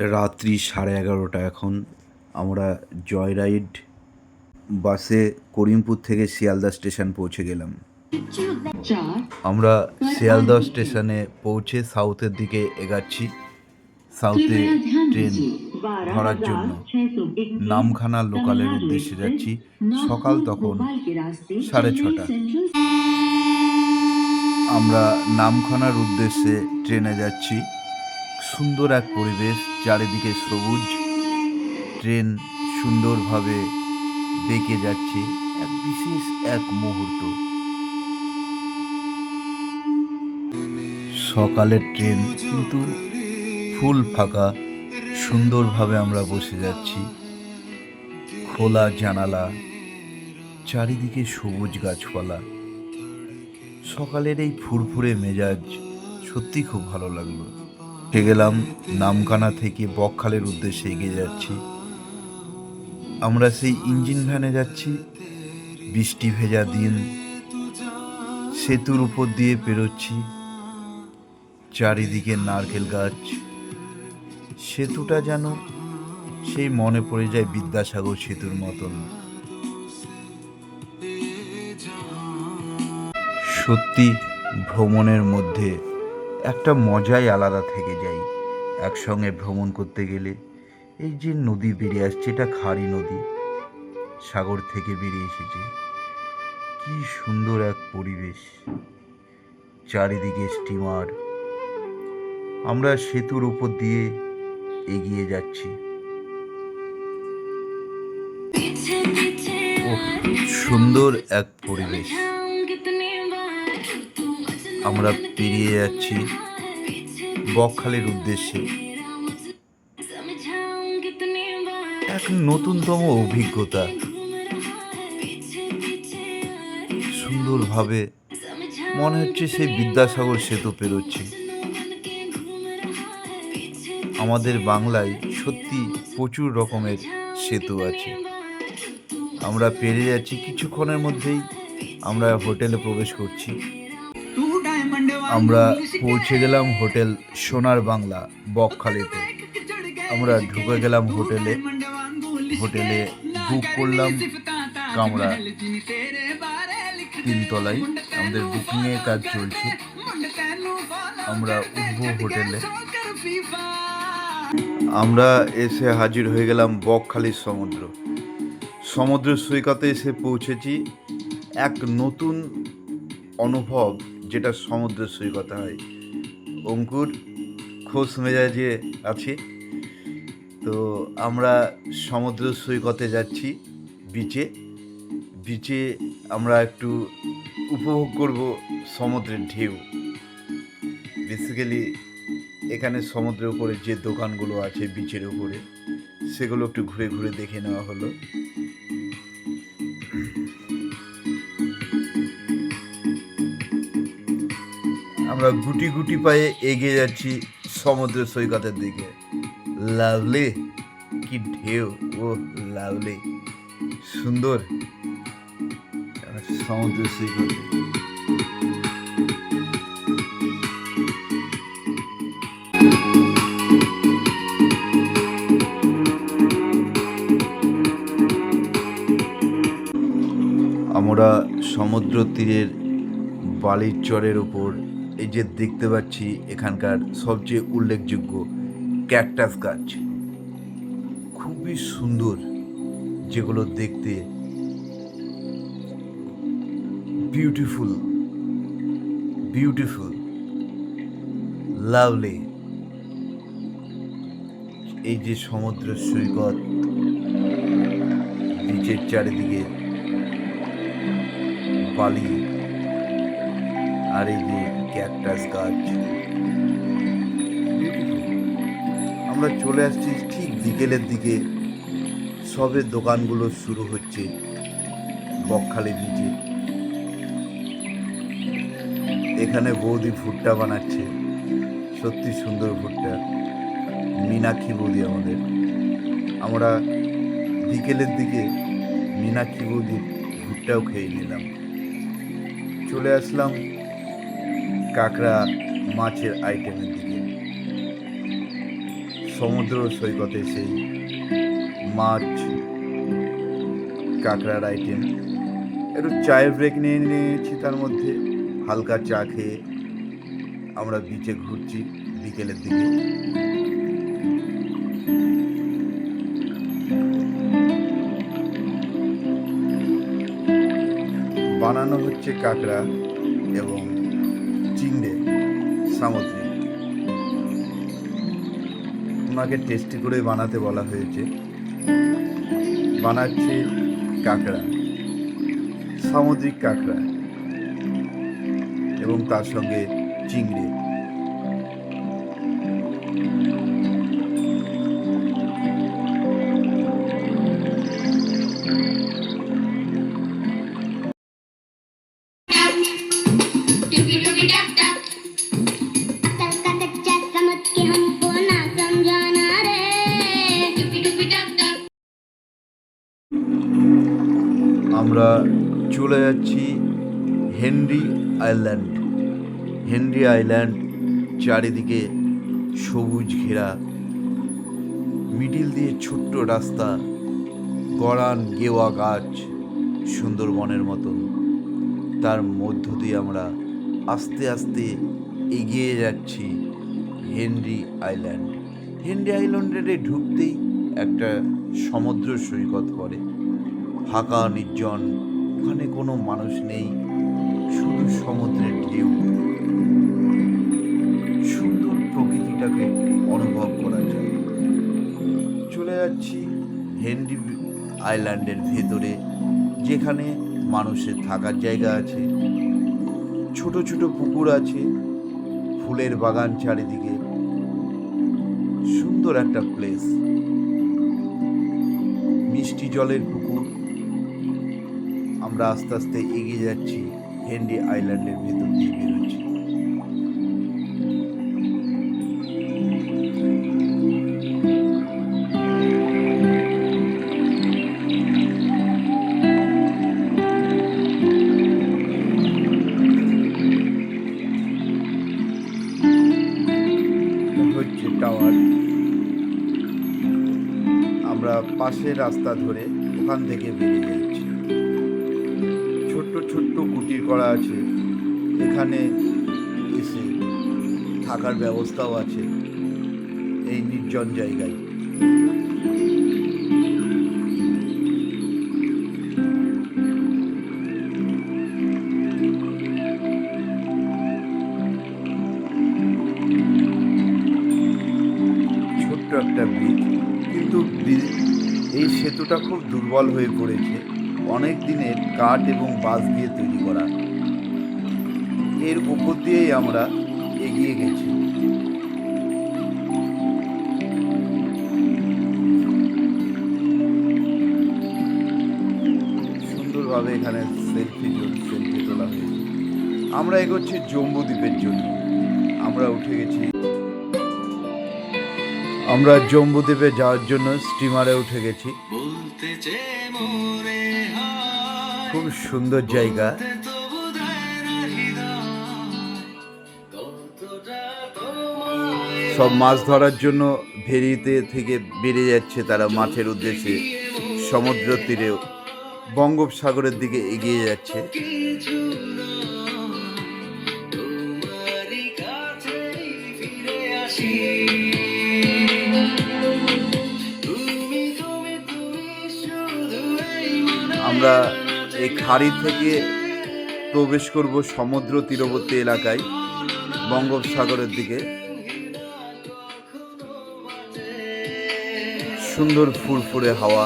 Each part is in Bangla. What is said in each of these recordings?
রাত্রি সাড়ে এগারোটা এখন। আমরা জয় রাইড বাসে করিমপুর থেকে শিয়ালদা স্টেশন পৌঁছে গেলাম। আমরা শিয়ালদা স্টেশনে পৌঁছে সাউথের দিকে এগাচ্ছি। সাউথে ট্রেন ধরার জন্য। নামখানা লোকালের উদ্দেশ্যে যাচ্ছি। সকাল তখন সাড়ে ছটা। আমরা নামখানার উদ্দেশ্যে ট্রেনে যাচ্ছি। সুন্দর এক পরিবেশ, চারিদিকে সবুজ। ট্রেন সুন্দরভাবে বেঁকে যাচ্ছে এক বিশেষ এক মুহূর্ত। সকালের ট্রেন কিন্তু ফুল ফাঁকা, সুন্দরভাবে আমরা বসে যাচ্ছি। খোলা জানালা, চারিদিকে সবুজ গাছপালা। সকালের এই ফুরফুরে মেজাজ সত্যি খুব ভালো লাগল। উঠে গেলাম, নামখানা থেকে বকখালের উদ্দেশ্যে এগিয়ে যাচ্ছি। আমরা সেই ইঞ্জিন ভ্যানে যাচ্ছি। বৃষ্টি ভেজা দিন, সেতুর উপর দিয়ে পেরোচ্ছি চারিদিকে নারকেল গাছ। সেতুটা যেন সেই মনে পড়ে যায় বিদ্যাসাগর সেতুর মতন। সত্যি ভ্রমণের মধ্যে একটা মজাই আলাদা থেকে যায় একসঙ্গে ভ্রমণ করতে গেলে এই যে নদী বেরিয়ে আসছে এটা খাড়ি নদী। সাগর থেকে বেরিয়ে এসেছে। কি সুন্দর এক পরিবেশ। চারিদিকে স্টিমার। আমরা সেতুর উপর দিয়ে এগিয়ে যাচ্ছি। সুন্দর এক পরিবেশ। আমরা পেরিয়ে যাচ্ছি বকখালির উদ্দেশ্যে। এক নতুনতম অভিজ্ঞতা। সুন্দরভাবে মনে হচ্ছে সেই বিদ্যাসাগর সেতু পেরোচ্ছি। আমাদের বাংলায় সত্যি প্রচুর রকমের সেতু আছে। আমরা পেরিয়ে যাচ্ছি, কিছুক্ষণের মধ্যেই আমরা হোটেলে প্রবেশ করছি। আমরা পৌঁছে গেলাম হোটেল সোনার বাংলা বকখালিতে। আমরা ঢুকে গেলাম হোটেলে। হোটেলে বুক করলাম কামরা তিনতলায়। আমাদের বুকিংয়ের কাজ চলছে। আমরা উঠবো হোটেলে। আমরা এসে হাজির হয়ে গেলাম বকখালির সমুদ্র। সমুদ্র সৈকতে এসে পৌঁছেছি। এক নতুন অনুভব যেটা সমুদ্র সৈকতে হয়। অঙ্কুর খোশ মেজাজে আছে। তো আমরা সমুদ্র সৈকতে যাচ্ছি বিচে বিচে আমরা একটু উপভোগ করব সমুদ্রের ঢেউ। বেসিক্যালি এখানে সমুদ্রের উপরে যে দোকানগুলো আছে বিচের উপরে, সেগুলো একটু ঘুরে ঘুরে দেখে নেওয়া হলো। আমরা গুটি গুটি পায়ে এগিয়ে যাচ্ছি সমুদ্র সৈকতের দিকে। লাভলি, কি ঢেউ, ও লাভলি। সুন্দর সমুদ্র সৈকত। আমরা সমুদ্র তীরের বালির চরের উপর যে দেখতে পাচ্ছি এখানকার সবচেয়ে উল্লেখযোগ্য ক্যাকটাস গাছ। খুবই সুন্দর যেগুলো দেখতে বিউটিফুল বিউটিফুল লাভলি এই যে সমুদ্র সৈকত বিচের চারিদিকে বালি। আর এই যে ক্যাকটাস গাছ। আমরা চলে আসছি ঠিক বিকেলের দিকে। সবে দোকানগুলো শুরু হচ্ছে বকখালি বিচে এখানে বৌদি ভুট্টা বানাচ্ছে। সত্যি সুন্দর ভুট্টা। মীনাক্ষী বৌদি আমাদের। আমরা বিকেলের দিকে মীনাক্ষী বৌদির ভুট্টাও খেয়ে নিলাম। চলে আসলাম কাঁকড়া মাছের আইটেমের দিকে। সমুদ্র সৈকতে সেই মাছ, কাঁকড়ার আইটেম একটু চায়ের ব্রেক নিয়ে নিয়েছি তার মধ্যে। হালকা চা খেয়ে আমরা বিচে ঘুরছি বিকেলের দিকে। বানানো হচ্ছে কাঁকড়া এবং চিংড়ে, সামুদ্রিক। ওনাকে টেস্টি করে বানাতে বলা হয়েছে। বানাচ্ছে কাঁকড়া, সামুদ্রিক কাঁকড়া এবং তার সঙ্গে চিংড়ি। চলে যাচ্ছি হেনরি আইল্যান্ড। হেনরি আইল্যান্ড চারিদিকে সবুজ ঘেরা। মিডিল দিয়ে ছোট্ট রাস্তা, গড়ান গেওয়া গাছ সুন্দরবনের মতন। তার মধ্য দিয়ে আমরা আস্তে আস্তে এগিয়ে যাচ্ছি হেনরি আইল্যান্ড। হেনরি আইল্যান্ডে ঢুকতেই একটা সমুদ্র সৈকত পড়ে। ফাঁকা নির্জন ওখানে কোনো মানুষ নেই, শুধু সমুদ্রের ঢেউ। সুন্দর প্রকৃতিটাকে অনুভব করা যায়। চলে যাচ্ছি হেনরি আইল্যান্ডের ভেতরে, যেখানে মানুষের থাকার জায়গা আছে। ছোট ছোট পুকুর আছে, ফুলের বাগান চারিদিকে। সুন্দর একটা প্লেস। মিষ্টি জলের পুকুর। আমরা আস্তে আস্তে এগিয়ে যাচ্ছি হেনরি আইল্যান্ডের ভেতর দিয়ে বেরোচ্ছি। টাওয়ার আমরা পাশের রাস্তা ধরে ওখান থেকে বেরিয়ে ছোট্ট কুটির করা আছে। এখানে এসে থাকার ব্যবস্থাও আছে এই নির্জন জায়গায়। ছোট্ট একটা ব্রিজ, কিন্তু এই সেতুটা খুব দুর্বল হয়ে পড়েছে। অনেক দিনের কাঠ এবং বাঁশ দিয়ে তৈরি করা। এর উপর দিয়েই আমরা এগিয়ে গেছি। সুন্দরভাবে এখানে সেলফি সেলফি তোলা হয়েছে। আমরা এগোচ্ছি জম্বুদ্বীপের জন্য। আমরা উঠে গেছি আমরা জম্বুদ্বীপে যাওয়ার জন্য স্টিমারে উঠে গেছি। খুব সুন্দর জায়গা। সব মাছ ধরার জন্য ভেরিতে থেকে বেড়ে যাচ্ছে তারা মাছের উদ্দেশ্যে। সমুদ্র তীরে বঙ্গোপসাগরের দিকে এগিয়ে যাচ্ছে। এই খাড়ি থেকে প্রবেশ করব সমুদ্র তীরবর্তী এলাকায়, বঙ্গোপসাগরের দিকে। সুন্দর ফুরফুরে হাওয়া।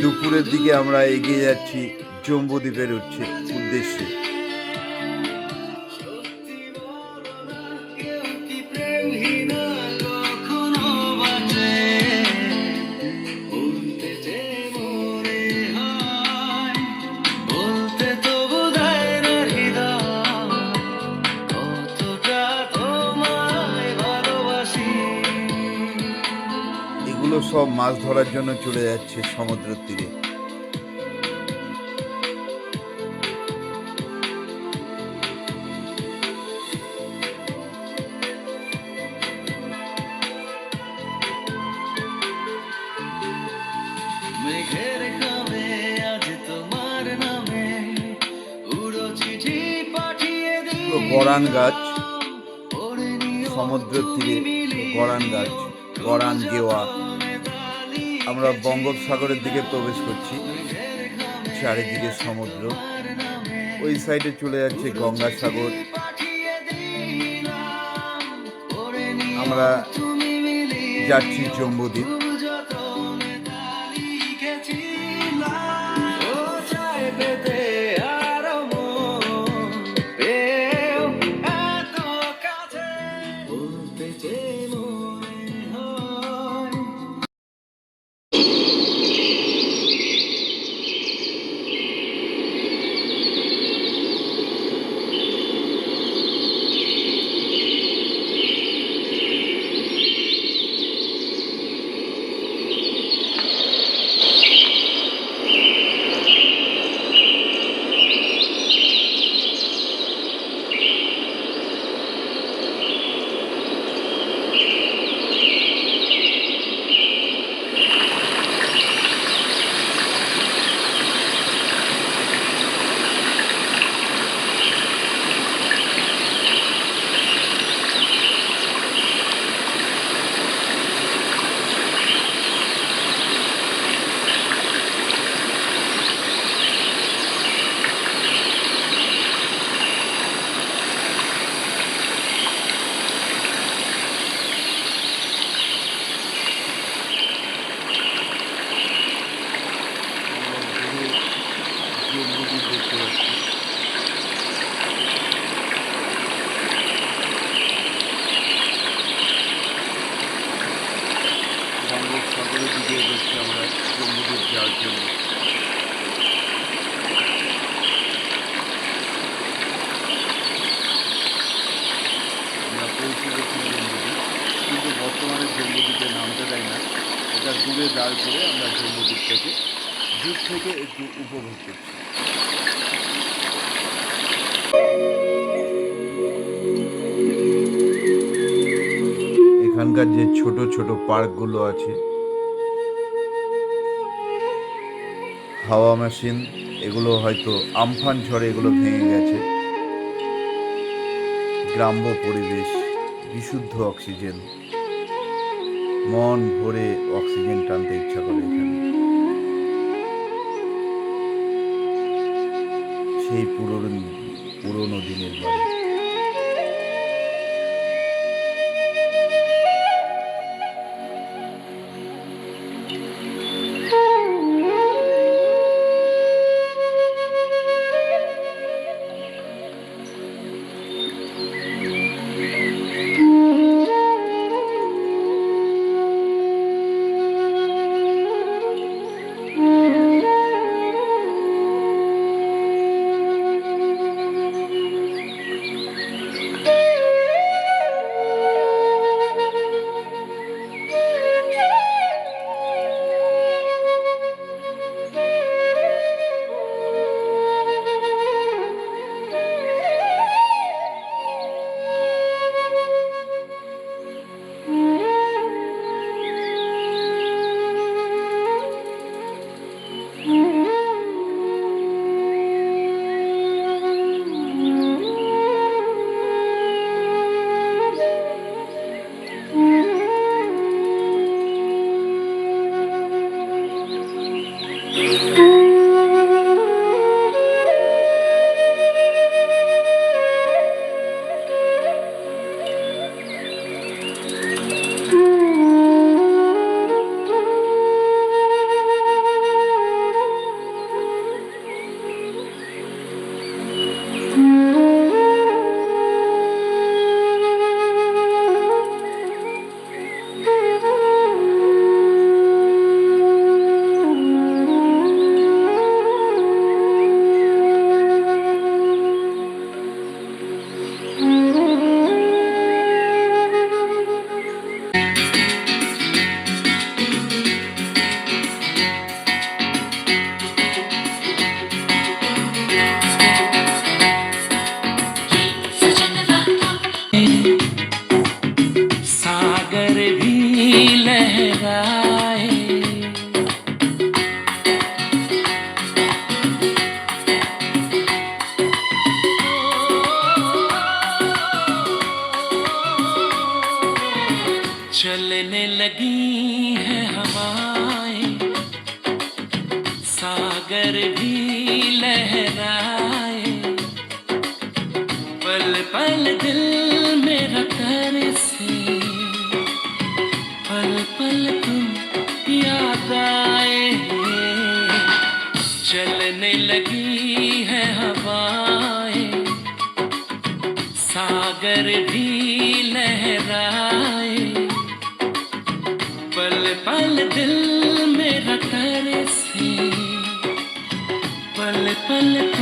দুপুরের দিকে আমরা এগিয়ে যাচ্ছি, জম্বুদ্বীপের উদ্দেশ্যে। মাছ ধরার জন্য চলে যাচ্ছে সমুদ্রের তীরে। মেঘের তোমার নামে গরান গাছ। সমুদ্রের তীরে গরান গাছ গরান গেওয়া আমরা বঙ্গোপসাগরের দিকে প্রবেশ করছি, চারিদিকে সমুদ্র। ওই সাইডে চলে যাচ্ছে গঙ্গাসাগর। আমরা যাচ্ছি জম্বুদ্বীপ। দিকে এগোচ্ছি আমরা জম্বুদ্বীপ যাওয়ার জন্য আমরা পৌঁছে জম্বুদ্বীপ কিন্তু বর্তমানে জম্বুদ্বীপে নামতে দেয় না এটা দূরে দাঁড় করে আমরা জম্বুদ্বীপটাকে দূর থেকে একটু উপভোগ করছি এখানকার যে ছোট ছোট পার্কগুলো আছে হাওয়া মেশিন, এগুলো হয়তো আমফান ঝড়ে এগুলো ভেঙে গেছে। গ্রাম্য পরিবেশ, বিশুদ্ধ অক্সিজেন। মন ভরে অক্সিজেন টানতে ইচ্ছা করে এখানে। সেই পুরনো পুরনো দিনের বাড়ি। पर भी लहराए। पल पल दिल मेरा तरसे। पल पल